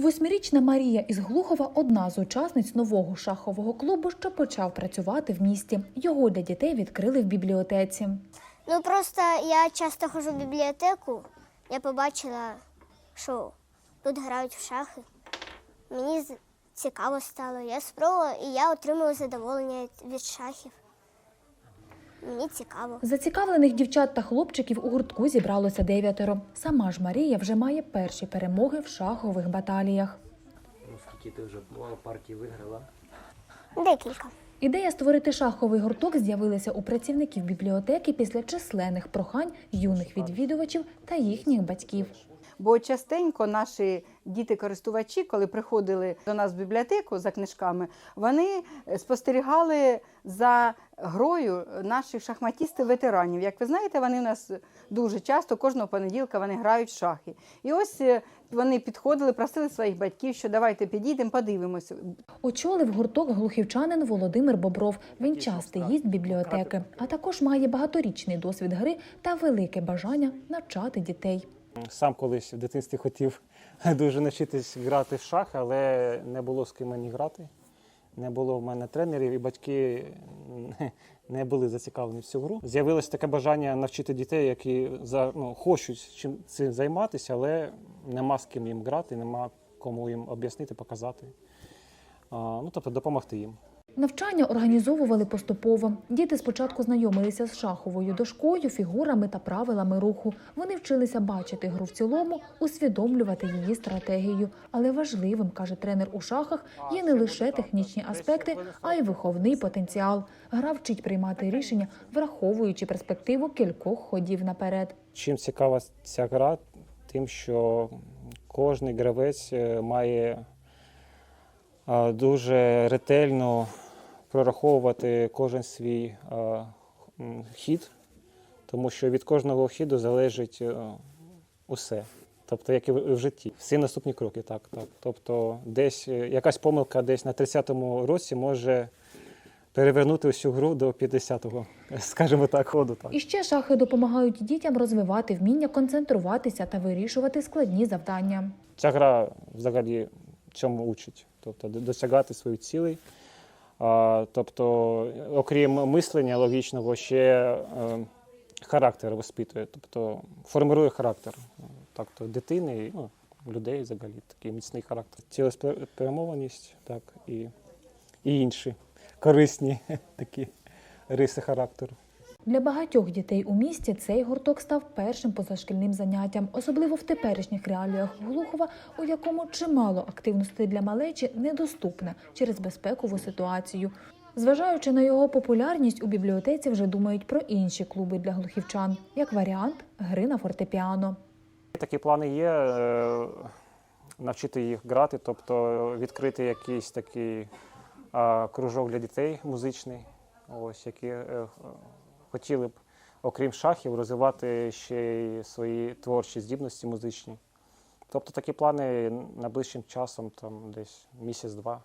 Восьмирічна Марія із Глухова одна з учасниць нового шахового клубу, що почав працювати в місті. Його для дітей відкрили в бібліотеці. Ну просто я часто ходжу в бібліотеку, я побачила, що тут грають в шахи. Мені цікаво стало. Я спробувала і я отримала задоволення від шахів. Мені цікаво. Зацікавлених дівчат та хлопчиків у гуртку зібралося дев'ятеро. Сама ж Марія вже має перші перемоги в шахових баталіях. Ну, скільки ти вже бувало партій виграла? Декілька. Ідея створити шаховий гурток з'явилася у працівників бібліотеки після численних прохань юних відвідувачів та їхніх батьків. Бо частенько наші діти-користувачі, коли приходили до нас в бібліотеку за книжками, вони е, спостерігали за грою наших шахматістів-ветеранів. Як ви знаєте, вони у нас дуже часто, кожного понеділка вони грають в шахи. І ось е, вони підходили, просили своїх батьків, що давайте підійдемо, подивимося. Очолив гурток глухівчанин Володимир Бобров. Він частий гість бібліотеки, а також має багаторічний досвід гри та велике бажання навчати дітей. Сам колись в дитинстві хотів дуже навчитись грати в шахи, але не було з ким мені грати. Не було в мене тренерів, і батьки не- були зацікавлені в цю гру. З'явилось таке бажання навчити дітей, які ну, хочуть чим цим займатися, але нема з ким їм грати, нема кому їм об'яснити, показати. Ну, тобто допомогти їм. Навчання організовували поступово. Діти спочатку знайомилися з шаховою дошкою, фігурами та правилами руху. Вони вчилися бачити гру в цілому, усвідомлювати її стратегію. Але важливим, каже тренер у шахах, є не лише технічні аспекти, а й виховний потенціал. Гра вчить приймати рішення, враховуючи перспективу кількох ходів наперед. Чим цікава ця гра, тим, що кожен гравець е, має дуже ретельно прораховувати кожен свій хід, тому що від кожного хіду залежить е, усе. Тобто, як і в житті, всі наступні кроки, так, так. Тобто, десь е, якась помилка десь на 30-му році може перевернути усю гру до 50-го, скажімо так, ходу. Так. І ще шахи допомагають дітям розвивати вміння концентруватися та вирішувати складні завдання. Ця гра взагалі цьому учить, тобто досягати своїх цілей. Тобто, окрім мислення логічного, ще е, характер воспитує, тобто формирує характер е, тобто, дитини ну, людей взагалі, такий міцний характер. Цілеспрямованість, так, і, і інші корисні такі риси характеру. Для багатьох дітей у місті цей гурток став першим позашкільним заняттям, особливо в теперішніх реаліях Глухова, у якому чимало активностей для малечі недоступне через безпекову ситуацію. Зважаючи на його популярність, у бібліотеці вже думають про інші клуби для глухівчан, як варіант гри на фортепіано. Такі плани є е, навчити їх грати, тобто відкрити якийсь такий кружок для дітей музичний, ось які е, хотіли б, окрім шахів, розвивати ще й свої творчі здібності музичні. Тобто такі плани найближчим часом, там десь місяць-два.